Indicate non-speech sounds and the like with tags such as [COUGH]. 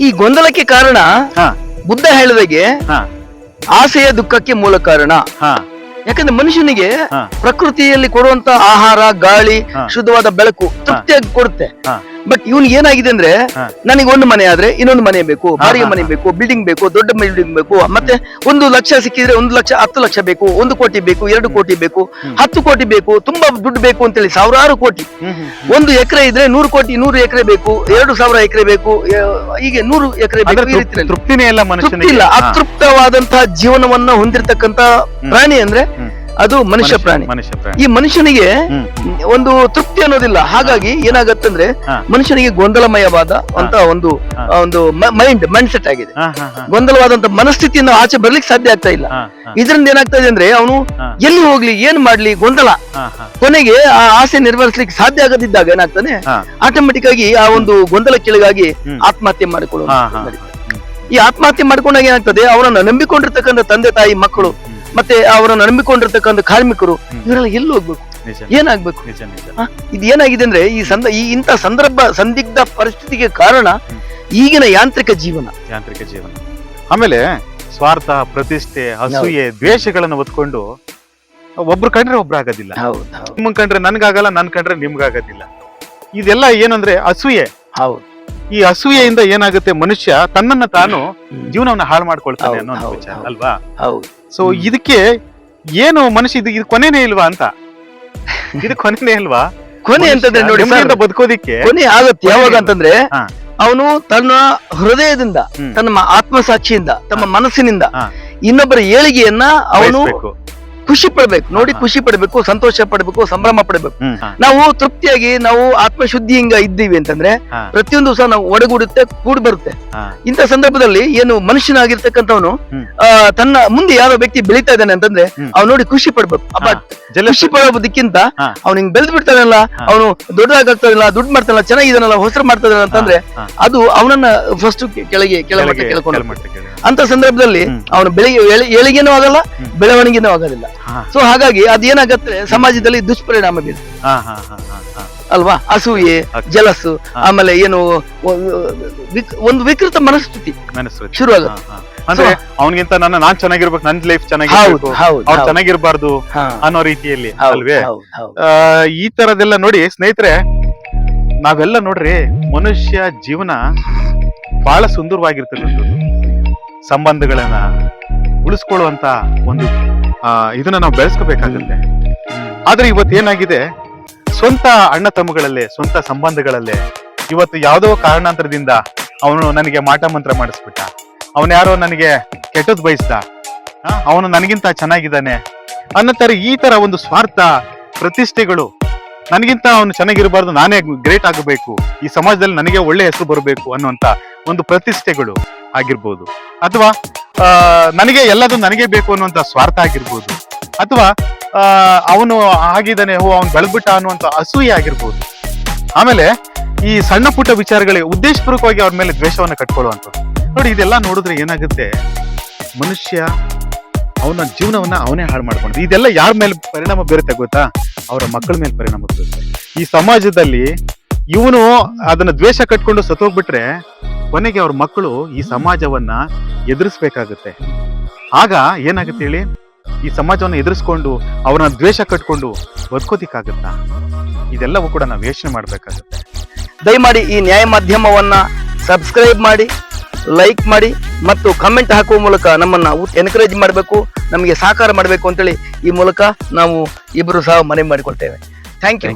ಈ ಗೊಂದಲಕ್ಕೆ ಕಾರಣ ಹಾ ಬುದ್ಧ ಹೇಳಿದಾಗೆ ಹಾ ಆಸೆಯ ದುಃಖಕ್ಕೆ ಮೂಲ ಕಾರಣ ಹಾ ಯಾಕಂದ್ರೆ ಮನುಷ್ಯನಿಗೆ ಹಾ. ಪ್ರಕೃತಿಯಲ್ಲಿ ಕೊಡುವಂತ ಆಹಾರ ಗಾಳಿ ಹಾ. ಶುದ್ಧವಾದ ಬೆಳಕು ತೃಪ್ತಿಯಾಗಿ ಕೊಡುತ್ತೆ ಹಾ. ಬಟ್ ಇವನಿಗೆ ಏನಾಗಿದೆ ಅಂದ್ರೆ ನನಗೆ ಒಂದು ಮನೆ ಆದ್ರೆ ಇನ್ನೊಂದು ಮನೆ ಬೇಕು ಬಾಡಿಗೆ ಮನೆ ಬೇಕು ಬಿಲ್ಡಿಂಗ್ ಬೇಕು ದೊಡ್ಡ ಬಿಲ್ಡಿಂಗ್ ಬೇಕು ಮತ್ತೆ ಒಂದು ಲಕ್ಷ ಸಿಕ್ಕಿದ್ರೆ ಒಂದು ಲಕ್ಷ ಹತ್ತು ಲಕ್ಷ ಬೇಕು ಒಂದು ಕೋಟಿ ಬೇಕು ಎರಡು ಕೋಟಿ ಬೇಕು ಹತ್ತು ಕೋಟಿ ಬೇಕು ತುಂಬಾ ದುಡ್ಡು ಬೇಕು ಅಂತೇಳಿ ಸಾವಿರಾರು ಕೋಟಿ. ಒಂದು ಎಕರೆ ಇದ್ರೆ ನೂರು ಕೋಟಿ ನೂರು ಎಕರೆ ಬೇಕು ಎರಡು ಸಾವಿರ ಎಕರೆ ಬೇಕು ಹೀಗೆ ನೂರು ಎಕರೆ ಬೇಕು ಇಲ್ಲ. ಅತೃಪ್ತವಾದಂತಹ ಜೀವನವನ್ನ ಹೊಂದಿರತಕ್ಕಂತ ಪ್ರಾಣಿ ಅಂದ್ರೆ ಅದು ಮನುಷ್ಯ ಪ್ರಾಣಿ. ಈ ಮನುಷ್ಯನಿಗೆ ಒಂದು ತೃಪ್ತಿ ಅನ್ನೋದಿಲ್ಲ. ಹಾಗಾಗಿ ಏನಾಗತ್ತಂದ್ರೆ ಅಂದ್ರೆ ಮನುಷ್ಯನಿಗೆ ಗೊಂದಲಮಯವಾದ ಅಂತ ಒಂದು ಒಂದು ಮೈಂಡ್ ಮೈಂಡ್ ಸೆಟ್ ಆಗಿದೆ. ಗೊಂದಲವಾದಂತ ಮನಸ್ಥಿತಿಯನ್ನು ಆಚೆ ಬರ್ಲಿಕ್ಕೆ ಸಾಧ್ಯ ಆಗ್ತಾ ಇಲ್ಲ. ಇದರಿಂದ ಏನಾಗ್ತದೆ ಅಂದ್ರೆ ಅವನು ಎಲ್ಲಿ ಹೋಗ್ಲಿ ಏನ್ ಮಾಡ್ಲಿ ಗೊಂದಲ. ಕೊನೆಗೆ ಆ ಆಸೆ ನಿರ್ವಹಿಸ್ಲಿಕ್ಕೆ ಸಾಧ್ಯ ಆಗದಿದ್ದಾಗ ಏನಾಗ್ತಾನೆ. ಆಟೋಮೆಟಿಕ್ ಆಗಿ ಆ ಒಂದು ಗೊಂದಲ ಕೆಳಗಾಗಿ ಆತ್ಮಹತ್ಯೆ ಮಾಡಿಕೊಳ್ಳುವ ಈ ಆತ್ಮಹತ್ಯೆ ಮಾಡ್ಕೊಂಡಾಗ ಏನಾಗ್ತದೆ? ಅವರನ್ನ ನಂಬಿಕೊಂಡಿರ್ತಕ್ಕಂಥ ತಂದೆ ತಾಯಿ ಮಕ್ಕಳು ಮತ್ತೆ ಅವರನ್ನ ನಂಬಿಕೊಂಡಿರ್ತಕ್ಕಂಥ ಕಾರ್ಮಿಕರು. ಇವರೆಲ್ಲ ಎಲ್ಲಿ ಹೋಗ್ಬೇಕು? ಏನಾಗ್ಬೇಕು? ನಿಜ ನಿಜ ಇದು ಏನಾಗಿದೆ ಅಂದ್ರೆ ಈ ಸಂದ ಈ ಇಂಥ ಸಂದರ್ಭ ಸಂದಿಗ್ಧ ಪರಿಸ್ಥಿತಿಗೆ ಕಾರಣ ಈಗಿನ ಯಾಂತ್ರಿಕ ಜೀವನ. ಯಾಂತ್ರಿಕ ಜೀವನ. ಆಮೇಲೆ ಸ್ವಾರ್ಥ ಪ್ರತಿಷ್ಠೆ ಅಸೂಯೆ ದ್ವೇಷಗಳನ್ನು ಒತ್ಕೊಂಡು ಒಬ್ರು ಕಂಡ್ರೆ ಒಬ್ರು ಆಗೋದಿಲ್ಲ. ನಿಮ್ಮನ್ ಕಂಡ್ರೆ ನನ್ಗಾಗಲ್ಲ ನನ್ ಕಂಡ್ರೆ ನಿಮ್ಗಾಗೋದಿಲ್ಲ. ಇದೆಲ್ಲ ಏನಂದ್ರೆ ಅಸೂಯೆ. ಹೌದು. ಈ ಅಸೂಯೆಯಿಂದ ಏನಾಗುತ್ತೆ ಮನುಷ್ಯ ತನ್ನನ್ನ ತಾನು. ಜೀವನವನ್ನ ಹಾಳು ಮಾಡ್ಕೊಳ್ತಾನೆ ಅನ್ನೋ ಒಂದು ವಿಚಾರ ಅಲ್ವಾ? ಹೌದು. ಸೊ ಇದಕ್ಕೆ ಏನು ಮನುಷ್ಯ ಇದು ಇದು ಕೊನೆನೇ ಇಲ್ವಾ ಅಂತ? [LAUGHS] ಇದು ಕೊನೆನೇ ಅಲ್ವಾ? ಕೊನೆ ಅಂತಂದ್ರೆ ನೋಡಿ ಸರ್, ನೆಮ್ಮದಿಯಿಂದ ಬದುಕೋದಿಕ್ಕೆ. ಕೊನೆ ಆಗತ್ತೆ ಯಾವಾಗ ಅಂತಂದ್ರೆ ಅವನು ತನ್ನ ಹೃದಯದಿಂದ ತನ್ನ ಆತ್ಮಸಾಕ್ಷಿಯಿಂದ ತಮ್ಮ ಮನಸ್ಸಿನಿಂದ. ಇನ್ನೊಬ್ಬರ ಏಳಿಗೆಯನ್ನ ಅವನು. ಖುಷಿ ಪಡ್ಬೇಕು ನೋಡಿ. ಖುಷಿ ಪಡ್ಬೇಕು ಸಂತೋಷ ಪಡ್ಬೇಕು ಸಂಭ್ರಮ ಪಡ್ಬೇಕು ನಾವು ತೃಪ್ತಿಯಾಗಿ ನಾವು ಆತ್ಮಶುದ್ಧಿಯಿಂದ ಇದ್ದೀವಿ ಅಂತಂದ್ರೆ. ಪ್ರತಿಯೊಂದು ಸಹ ನಾವು ಒಡಗೂಡುತ್ತೆ ಕೂಡಿ ಬರುತ್ತೆ. ಇಂಥ ಸಂದರ್ಭದಲ್ಲಿ ಏನು ಮನುಷ್ಯನಾಗಿರ್ತಕ್ಕಂಥವನು ಆ, ತನ್ನ ಮುಂದೆ ಯಾವ ವ್ಯಕ್ತಿ ಬೆಳೀತಾ ಇದ್ದಾನೆ ಅಂತಂದ್ರೆ. ಅವ್ನು ನೋಡಿ ಖುಷಿ ಪಡ್ಬೇಕು ಖುಷಿ ಪಡೋದಕ್ಕಿಂತ ಹಾ. ಅವ್ನು ಹಿಂಗ್ ಬೆಳೆದ್ ಬಿಡ್ತಾನಲ್ಲ ಅವನು ದೊಡ್ಡದಾಗ್ತಾನಲ್ಲ ದುಡ್ಡು ಮಾಡ್ತಾನಲ್ಲ ಚೆನ್ನಾಗಿದಾನಲ್ಲ ಹೊಸರು ಮಾಡ್ತಾನಲ್ಲ ಅಂತಂದ್ರೆ. ಅದು ಅವನನ್ನ ಫಸ್ಟ್ ಕೆಳಗೆ ಕೆಳಮಟ್ಟ ಕೆಳಗೆ- ಕೇಳ್ಕೊಂಡು. ಅಂತ ಸಂದರ್ಭದಲ್ಲಿ. ಅವನು ಬೆಳಿಗ್ಗೆ ಏಳಿ- ಏಳಿಗೆನೂ ಆಗಲ್ಲ. ಬೆಳವಣಿಗೆನೂ ಆಗೋದಿಲ್ಲ. ಸೊ ಹಾಗಾಗಿ ಅದೇನಾಗತ್ತೆ? ಸಮಾಜದಲ್ಲಿ ದುಷ್ಪರಿಣಾಮ ಬೀರುತ್ತೆ. ಹಾ, ಹಾ, ಹಾ, ಹಾ, ಹಾ. ಅಲ್ವಾ? ಅಸೂಯೆ ಜಲಸು ಜಲಸ್ಸು ಆಮೇಲೆ ಏನು ಒಂದು ವಿಕೃತ ಮನಸ್ಥಿತಿ. ಶುರು ಆಗುತ್ತೆ. ಅಂದ್ರೆ ಅವನಿಗಿಂತ ನನ್ನ ನಾನ್ ಚೆನ್ನಾಗಿರ್ಬೇಕು ನನ್ ಲೈಫ್ ಚೆನ್ನಾಗಿರ್ಬೇಕು. ಅವ್ರು ಚೆನ್ನಾಗಿರ್ಬಾರ್ದು ಅನ್ನೋ ರೀತಿಯಲ್ಲಿ ಅಲ್ವೇ? ಈ ತರದೆಲ್ಲ ನೋಡಿ ಸ್ನೇಹಿತರೆ ನಾವೆಲ್ಲ ನೋಡ್ರಿ ಮನುಷ್ಯ ಜೀವನ ಬಹಳ ಸುಂದರವಾಗಿರ್ತಕ್ಕಂಥದ್ದು ಸಂಬಂಧಗಳನ್ನ ಉಳಿಸ್ಕೊಳ್ಳುವಂತ ಒಂದು ಇದನ್ನ ನಾವು ಬೆಳೆಸ್ಕೋಬೇಕಾಗುತ್ತೆ. ಆದ್ರೆ ಇವತ್ತು ಏನಾಗಿದೆ? ಸ್ವಂತ ಅಣ್ಣ ತಮ್ಮಗಳಲ್ಲೇ, ಸ್ವಂತ ಸಂಬಂಧಗಳಲ್ಲೇ ಇವತ್ತು ಯಾವುದೋ ಕಾರಣಾಂತರದಿಂದ ಅವನು ನನಗೆ ಮಾಟ ಮಂತ್ರ ಮಾಡಿಸ್ಬಿಟ್ಟ. ಅವನ ಯಾರೋ ನನಗೆ ಕೆಟ್ಟದ್ ಬಯಸ್ದ. ಅವನು ನನಗಿಂತ ಚೆನ್ನಾಗಿದ್ದಾನೆ ಅನ್ನೋ ಈ ತರ ಒಂದು ಸ್ವಾರ್ಥ ಪ್ರತಿಷ್ಠೆಗಳು ನನಗಿಂತ ಅವನು ಚೆನ್ನಾಗಿರಬಾರ್ದು, ನಾನೇ ಗ್ರೇಟ್ ಆಗಬೇಕು, ಈ ಸಮಾಜದಲ್ಲಿ ನನಗೆ ಒಳ್ಳೆ ಹೆಸರು ಬರಬೇಕು ಅನ್ನುವಂತ ಒಂದು ಪ್ರತಿಷ್ಠೆಗಳು ಆಗಿರ್ಬೋದು. ಅಥವಾ ನನಗೆ ಎಲ್ಲದೂ ನನಗೆ ಬೇಕು ಅನ್ನುವಂತ ಸ್ವಾರ್ಥ ಆಗಿರ್ಬೋದು. ಅಥವಾ ಅವನು ಆಗಿದ್ದಾನೆ, ಓ, ಅವ್ನು ಬೆಳೆದ್ಬಿಟ್ಟ ಅನ್ನುವಂತ ಅಸೂಯೆ ಆಗಿರ್ಬೋದು. ಆಮೇಲೆ ಈ ಸಣ್ಣ ಪುಟ್ಟ ವಿಚಾರಗಳಿಗೆ ಉದ್ದೇಶಪೂರ್ವಕವಾಗಿ ಅವ್ರ ಮೇಲೆ ದ್ವೇಷವನ್ನು ಕಟ್ಕೊಳ್ಳುವಂಥದ್ದು. ನೋಡಿ, ಇದೆಲ್ಲ ನೋಡಿದ್ರೆ ಏನಾಗುತ್ತೆ? ಮನುಷ್ಯ ಅವನ ಜೀವನವನ್ನ ಅವನೇ ಹಾಳು ಮಾಡ್ಕೊಂಡು ಇದೆಲ್ಲ ಯಾರ ಮೇಲೆ ಪರಿಣಾಮ ಬೀರುತ್ತೆ ಗೊತ್ತಾ? ಅವರ ಮಕ್ಕಳ ಮೇಲೆ ಪರಿಣಾಮ ಬೀರುತ್ತೆ. ಈ ಸಮಾಜದಲ್ಲಿ ಇವನು ಅದನ್ನ ದ್ವೇಷ ಕಟ್ಕೊಂಡು ಸತ್ತೋಗ್ಬಿಟ್ರೆ ಕೊನೆಗೆ ಅವ್ರ ಮಕ್ಕಳು ಈ ಸಮಾಜವನ್ನ ಎದುರಿಸ್ಬೇಕಾಗುತ್ತೆ. ಆಗ ಏನಾಗುತ್ತೆ ಹೇಳಿ? ಈ ಸಮಾಜವನ್ನ ಎದುರಿಸ್ಕೊಂಡು ಅವ್ರನ್ನ ದ್ವೇಷ ಕಟ್ಕೊಂಡು ಬದುಕೋದಿಕ್ಕಾಗುತ್ತ? ಇದೆಲ್ಲವೂ ಕೂಡ ನಾವು ಯೋಚನೆ ಮಾಡಬೇಕಾಗುತ್ತೆ. ದಯಮಾಡಿ ಈ ನ್ಯಾಯ ಮಾಧ್ಯಮವನ್ನ ಸಬ್ಸ್ಕ್ರೈಬ್ ಮಾಡಿ ಲೈಕ್ ಮಾಡಿ ಮತ್ತು ಕಮೆಂಟ್ ಹಾಕುವ ಮೂಲಕ ನಮ್ಮನ್ನ ಎನ್ಕರೇಜ್ ಮಾಡಬೇಕು ನಮಗೆ ಸಹಕಾರ ಮಾಡಬೇಕು ಅಂತೇಳಿ ಈ ಮೂಲಕ ನಾವು ಇಬ್ಬರು ಸಹ ಮನವಿ ಮಾಡಿಕೊಳ್ತೇವೆ. Thank you.